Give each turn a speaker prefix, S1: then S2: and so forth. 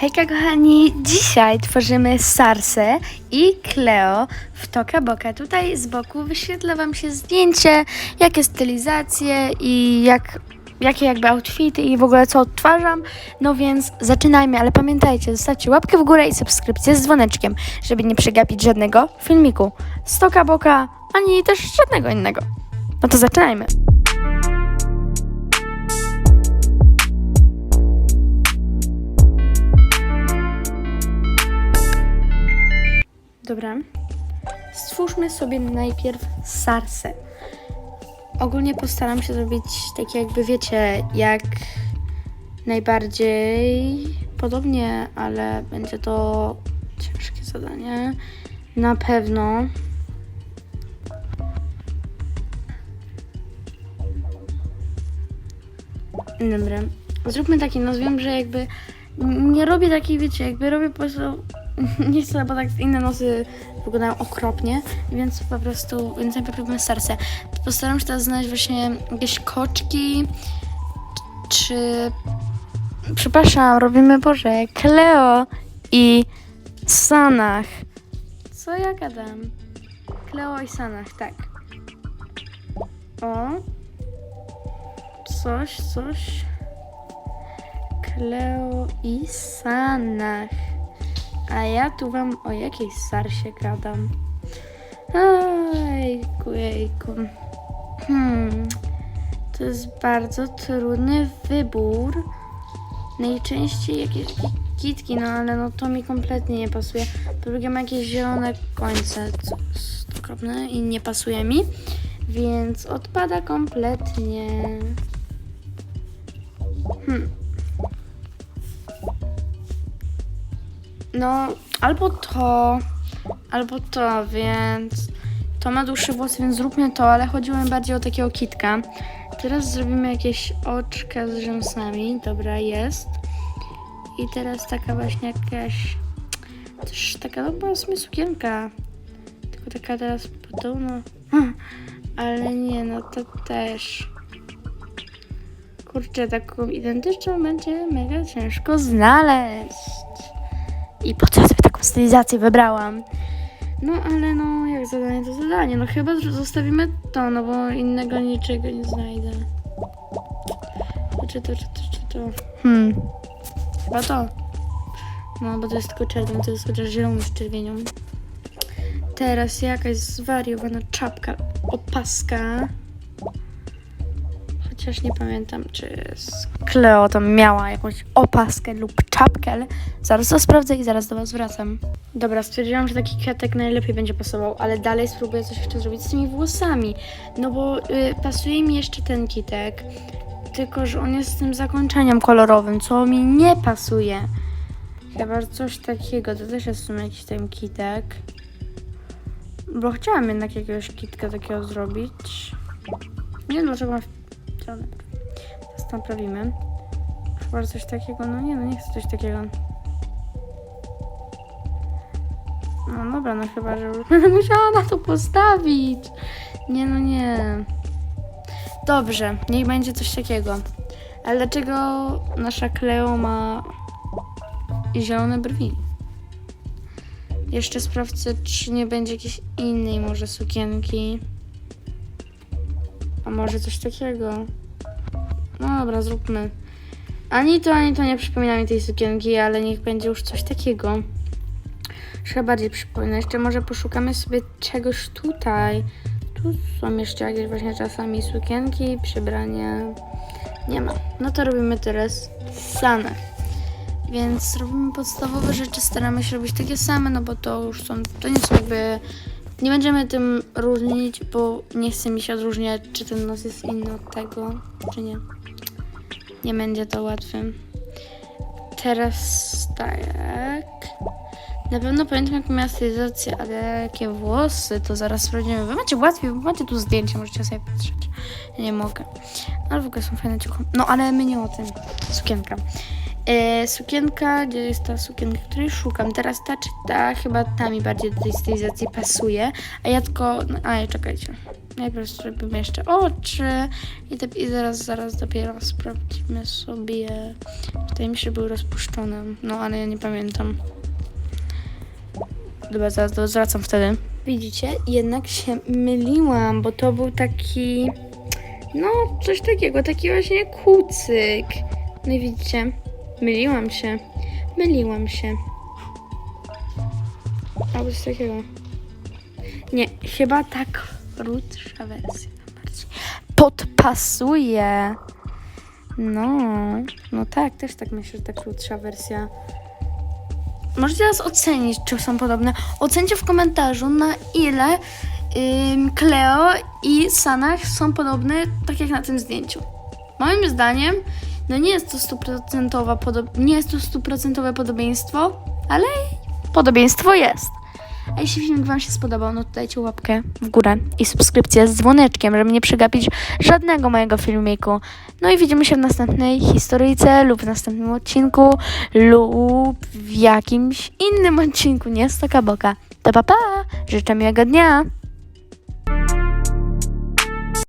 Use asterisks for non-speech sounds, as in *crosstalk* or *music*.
S1: Hejka kochani, dzisiaj tworzymy Sarsę i Cleo w Toka Boka. Tutaj z boku wyświetla Wam się zdjęcie, jakie stylizacje i jak, jakie jakby outfity i w ogóle co odtwarzam. No więc zaczynajmy, ale pamiętajcie, zostawcie łapkę w górę i subskrypcję z dzwoneczkiem, żeby nie przegapić żadnego filmiku z Toka Boka, ani też żadnego innego. No to zaczynajmy. Dobra. Stwórzmy sobie najpierw sarsę. Ogólnie postaram się zrobić takie jakby wiecie, jak najbardziej podobnie, ale będzie to ciężkie zadanie. Na pewno. Dobra. Zróbmy taki, nazwijmy, że jakby nie robię takiej, wiecie, jakby robię po prostu *laughs* nie chcę, bo tak inne nosy wyglądają okropnie, więc po prostu, więc najpierw robimy serce. Postaram się teraz znaleźć właśnie jakieś koczki, czy... Przepraszam, robimy, Boże, Cleo i Sanach. Co ja gadam? Cleo i Sanach, tak. O. Coś, coś. Cleo i Sanach. A ja tu wam o jakiej sarsie gadam. Ojku, jejku. Hmm. To jest bardzo trudny wybór. Najczęściej jakieś kitki, no ale no to mi kompletnie nie pasuje. Po drugie ma jakieś zielone końce, co jest okropne i nie pasuje mi. Więc odpada kompletnie. Hmm. No, albo to, albo to, więc to ma dłuższe włosy, więc zróbmy to, ale chodziło mi bardziej o takiego kitka. Teraz zrobimy jakieś oczka z rzęsami, dobra, jest. I teraz taka właśnie jakaś, też taka, no była w sumie sukienka, tylko taka teraz podobna, *laughs* ale nie, no to też. Kurczę, taką identyczną będzie mega ciężko znaleźć. I po co ja sobie taką stylizację wybrałam? No ale no, jak zadanie to zadanie. No chyba zostawimy to, no bo innego niczego nie znajdę. Czy to, czy to, czy to? Hmm. Chyba to. No, bo to jest tylko czerwień, to jest chociaż zielony z czerwienią. Teraz jakaś zwariowana czapka, opaska. Chociaż nie pamiętam, czy z Cleo tam miała jakąś opaskę lub czapkę, ale zaraz to sprawdzę i zaraz do Was wracam. Dobra, stwierdziłam, że taki kwiatek najlepiej będzie pasował, ale dalej spróbuję coś jeszcze zrobić z tymi włosami. No bo y, pasuje mi jeszcze ten kitek, tylko że on jest z tym zakończeniem kolorowym, co mi nie pasuje. Chyba coś takiego, to też jest w sumie jakiś ten kitek. Bo chciałam jednak jakiegoś kitka takiego zrobić. Nie wiem dlaczego mam stronę. Teraz to naprawimy. Chyba, coś takiego, no nie, no nie chcę coś takiego. No dobra, no chyba, że *laughs* musiała na to postawić. Nie, no nie. Dobrze, niech będzie coś takiego. Ale dlaczego nasza Cleo ma zielone brwi? Jeszcze sprawdzę, czy nie będzie jakiejś innej może sukienki. A może coś takiego? No dobra, zróbmy. Ani to, ani to nie przypomina mi tej sukienki, ale niech będzie już coś takiego. Trzeba bardziej przypomina. Jeszcze może poszukamy sobie czegoś tutaj. Tu są jeszcze jakieś właśnie czasami sukienki, przebrania. Nie ma. No to robimy teraz same. Więc robimy podstawowe rzeczy, staramy się robić takie same, no bo to już są, to nie są jakby nie będziemy tym różnić, bo nie chce mi się odróżniać, czy ten nos jest inny od tego, czy nie. Nie będzie to łatwe. Teraz tak. Na pewno pamiętam, jak miała stylizację, ale jakie włosy, to zaraz sprawdzimy. Wy macie łatwiej, bo macie tu zdjęcia, możecie sobie patrzeć. Ja nie mogę. Ale w ogóle są fajne ciuchy. No, ale my nie o tym. Sukienka. E, sukienka, gdzie jest ta sukienka, której szukam? Teraz ta czy ta? Chyba ta mi bardziej do tej stylizacji pasuje. A ja tylko... No, a, czekajcie. najpierw zrobimy jeszcze oczy i, te, i zaraz, zaraz dopiero sprawdzimy sobie. Wydaje mi się, był rozpuszczony, no ale ja nie pamiętam. Dobra, zaraz to zwracam wtedy. Widzicie, jednak się myliłam, bo to był taki, no coś takiego, taki właśnie kucyk. No i widzicie, myliłam się, myliłam się. Albo coś takiego. Nie, chyba ta krótsza wersja podpasuje. No, no tak, też tak myślę, że ta krótsza wersja. Możecie nas ocenić, czy są podobne. Ocencie w komentarzu, na ile Cleo i Sanach są podobne, tak jak na tym zdjęciu. Moim zdaniem, no nie jest to stuprocentowa nie jest to stuprocentowe podobieństwo, ale podobieństwo jest. A jeśli filmik Wam się spodobał, no to dajcie łapkę w górę i subskrypcję z dzwoneczkiem, żeby nie przegapić żadnego mojego filmiku. No i widzimy się w następnej historyjce lub w następnym odcinku lub w jakimś innym odcinku, nie z Boka. To pa pa! Życzę miłego dnia!